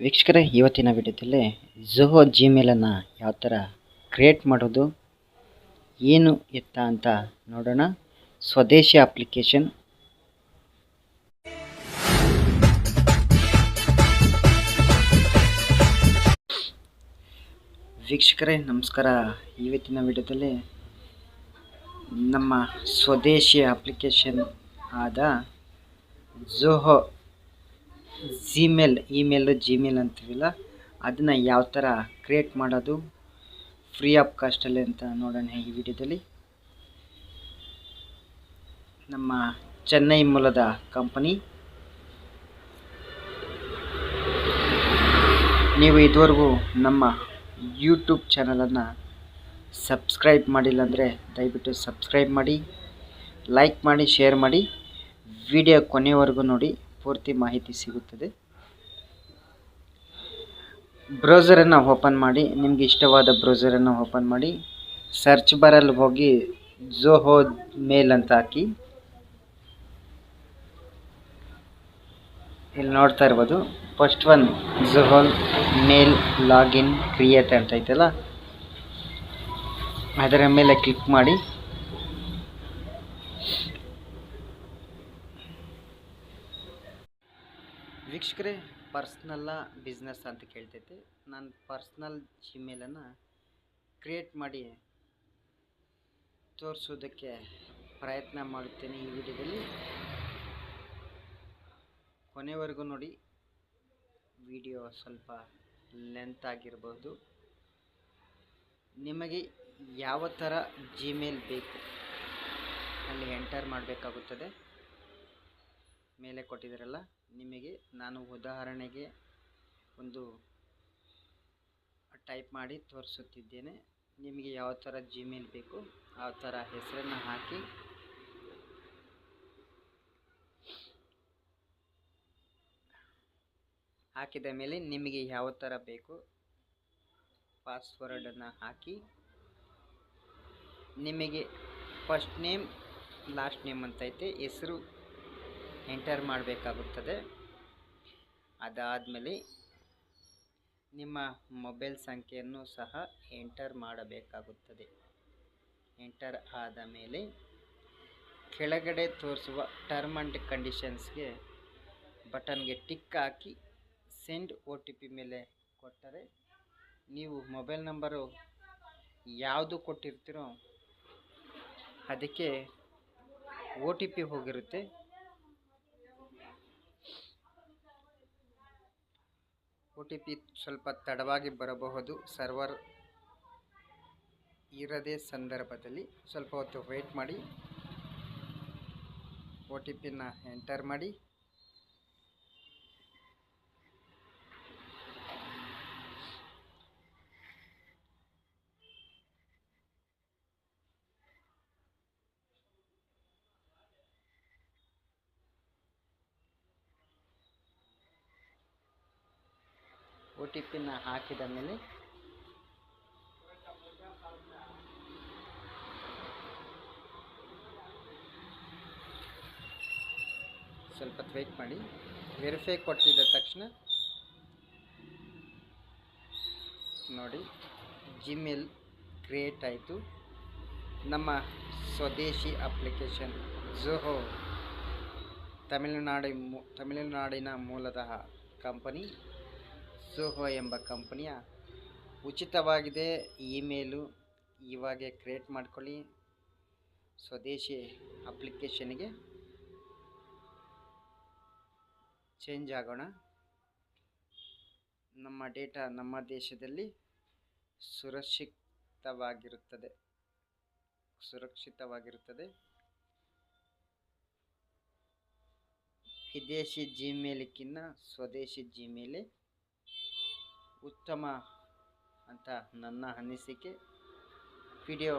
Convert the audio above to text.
ವೀಕ್ಷಕರೇ, ಇವತ್ತಿನ ವಿಡಿಯೋದಲ್ಲಿ ಝೋಹೋ ಜಿಮೇಲನ್ನು ಯಾವ ಥರ ಕ್ರಿಯೇಟ್ ಮಾಡೋದು, ಏನು ಎತ್ತ ಅಂತ ನೋಡೋಣ. ಸ್ವದೇಶಿ ಅಪ್ಲಿಕೇಶನ್ ವೀಕ್ಷಕರೇ, ನಮಸ್ಕಾರ. ಇವತ್ತಿನ ವಿಡಿಯೋದಲ್ಲಿ ನಮ್ಮ ಸ್ವದೇಶಿ ಅಪ್ಲಿಕೇಶನ್ ಆದ ಝೋಹೋ ಜಿಮೇಲ್ ಇಮೇಲು ಜಿಮೇಲ್ ಅಂತೀವಲ್ಲ. ಅದನ್ನು ಯಾವ ಥರ ಕ್ರಿಯೇಟ್ ಮಾಡೋದು? ಫ್ರೀ ಆಫ್ ಕಾಸ್ಟಲ್ಲಿ ಅಂತ ನೋಡೋಣ ಈ ವಿಡಿಯೋದಲ್ಲಿ. ನಮ್ಮ ಚೆನ್ನೈ ಮೂಲದ ಕಂಪನಿ ನೀವು ಇದುವರೆಗೂ ನಮ್ಮ ಯೂಟ್ಯೂಬ್ ಚಾನಲನ್ನು ಸಬ್ಸ್ಕ್ರೈಬ್ ಮಾಡಿಲ್ಲ ಅಂದರೆ ದಯವಿಟ್ಟು ಸಬ್ಸ್ಕ್ರೈಬ್ ಮಾಡಿ ಲೈಕ್ ಮಾಡಿ ಶೇರ್ ಮಾಡಿ. ವಿಡಿಯೋ ಕೊನೆಯವರೆಗೂ ನೋಡಿ. ಪೂರ್ತಿ ಮಾಹಿತಿ ಸಿಗುತ್ತದೆ. ಬ್ರೌಸರನ್ನು ಓಪನ್ ಮಾಡಿ, ನಿಮಗೆ ಇಷ್ಟವಾದ ಬ್ರೌಸರನ್ನು ಓಪನ್ ಮಾಡಿ ಸರ್ಚ್ ಬಾರಲ್ಲಿ ಹೋಗಿ ಜೋಹೋ ಮೇಲ್ ಅಂತ ಹಾಕಿ. ಇಲ್ಲಿ ನೋಡ್ತಾ ಇರ್ಬೋದು first one Zoho mail login create ಅಂತ ಐತಲ್ಲ, ಅದರ ಮೇಲೆ ಕ್ಲಿಕ್ ಮಾಡಿ. ವೀಕ್ಷಕರೇ, ಪರ್ಸ್ನಲ್ಲ ಬಿಸ್ನೆಸ್ ಅಂತ ಕೇಳ್ತೈತೆ. ನಾನು ಪರ್ಸ್ನಲ್ ಜಿಮೇಲನ್ನು ಕ್ರಿಯೇಟ್ ಮಾಡಿ ತೋರಿಸೋದಕ್ಕೆ ಪ್ರಯತ್ನ ಮಾಡುತ್ತೇನೆ ಈ ವಿಡಿಯೋದಲ್ಲಿ. ಕೊನೆವರೆಗೂ ನೋಡಿ, ವಿಡಿಯೋ ಸ್ವಲ್ಪ ಲೆಂತ್ ಆಗಿರ್ಬೋದು. ನಿಮಗೆ ಯಾವ ಥರ ಜಿಮೇಲ್ ಬೇಕು, ಅಲ್ಲಿ ಎಂಟರ್ ಮಾಡಬೇಕಾಗುತ್ತದೆ. ಮೇಲೆ ಕೊಟ್ಟಿದ್ದಾರಲ್ಲ ನಿಮಗೆ ನಾನು ಉದಾಹರಣೆಗೆ ಒಂದು ಟೈಪ್ ಮಾಡಿ ತೋರಿಸುತ್ತಿದ್ದೇನೆ. ನಿಮಗೆ ಯಾವ ಥರ ಜಿಮೇಲ್ ಬೇಕು, ಆ ಥರ ಹೆಸರನ್ನು ಹಾಕಿ. ಹಾಕಿದ ಮೇಲೆ ನಿಮಗೆ ಯಾವ ಥರ ಬೇಕು ಪಾಸ್ವರ್ಡನ್ನು ಹಾಕಿ. ನಿಮಗೆ ಫಸ್ಟ್ ನೇಮ್ ಲಾಸ್ಟ್ ನೇಮ್ ಅಂತೈತೆ ಹೆಸರು ಎಂಟರ್ ಮಾಡಬೇಕಾಗುತ್ತದೆ. ಅದಾದಮೇಲೆ ನಿಮ್ಮ ಮೊಬೈಲ್ ಸಂಖ್ಯೆಯನ್ನು ಸಹ ಎಂಟರ್ ಮಾಡಬೇಕಾಗುತ್ತದೆ. ಎಂಟರ್ ಆದ ಮೇಲೆ ಕೆಳಗಡೆ ತೋರಿಸುವ ಟರ್ಮ್ ಆ್ಯಂಡ್ ಕಂಡೀಷನ್ಸ್ಗೆ ಬಟನ್ಗೆ ಟಿಕ್ ಹಾಕಿ ಸೆಂಡ್ ಒ ಟಿ ಪಿ ಮೇಲೆ ಕೊಟ್ಟರೆ ನೀವು ಮೊಬೈಲ್ ನಂಬರು ಯಾವುದು ಕೊಟ್ಟಿರ್ತೀರೋ ಅದಕ್ಕೆ ಒ ಟಿ ಪಿ ಹೋಗಿರುತ್ತೆ. ಒ ಟಿ ಪಿ ಸ್ವಲ್ಪ ತಡವಾಗಿ ಬರಬಹುದು. ಸರ್ವರ್ ಇರದೇ ಸಂದರ್ಭದಲ್ಲಿ ಸ್ವಲ್ಪ ಹೊತ್ತು ವೇಟ್ ಮಾಡಿ. ಒ ಟಿ ಪಿನ ಎಂಟರ್ ಮಾಡಿ. ಒ ಟಿ ಹಾಕಿದ ಮೇಲೆ ಸ್ವಲ್ಪ ವೇಟ್ ಮಾಡಿ. ವೆರಿಫೈ ಕೊಟ್ಟಿದ ತಕ್ಷಣ ನೋಡಿ ಜಿಮೇಲ್ ಕ್ರಿಯೇಟ್ ಆಯಿತು. ನಮ್ಮ ಸ್ವದೇಶಿ ಅಪ್ಲಿಕೇಶನ್ ಝೋಹೋ ತಮಿಳುನಾಡಿ ತಮಿಳುನಾಡಿನ ಮೂಲದ ಕಂಪನಿ ಝೋಹೋ ಎಂಬ ಕಂಪನಿಯ ಉಚಿತವಾಗಿದೆ ಇಮೇಲು ಇವಾಗೆ ಕ್ರಿಯೇಟ್ ಮಾಡ್ಕೊಳ್ಳಿ. ಸ್ವದೇಶಿ ಅಪ್ಲಿಕೇಶನ್ಗೆ ಚೇಂಜ್ ಆಗೋಣ. ನಮ್ಮ ಡೇಟಾ ನಮ್ಮ ದೇಶದಲ್ಲಿ ಸುರಕ್ಷಿತವಾಗಿರುತ್ತದೆ. ಸುರಕ್ಷಿತವಾಗಿರುತ್ತದೆ. ವಿದೇಶಿ ಜಿಮೇಲಿಕ್ಕಿನ್ನ ಸ್ವದೇಶಿ ಜಿಮೇಲೆ ಉತ್ತಮ ಅಂತ ನನ್ನ ಅನಿಸಿಕೆ. ವಿಡಿಯೋ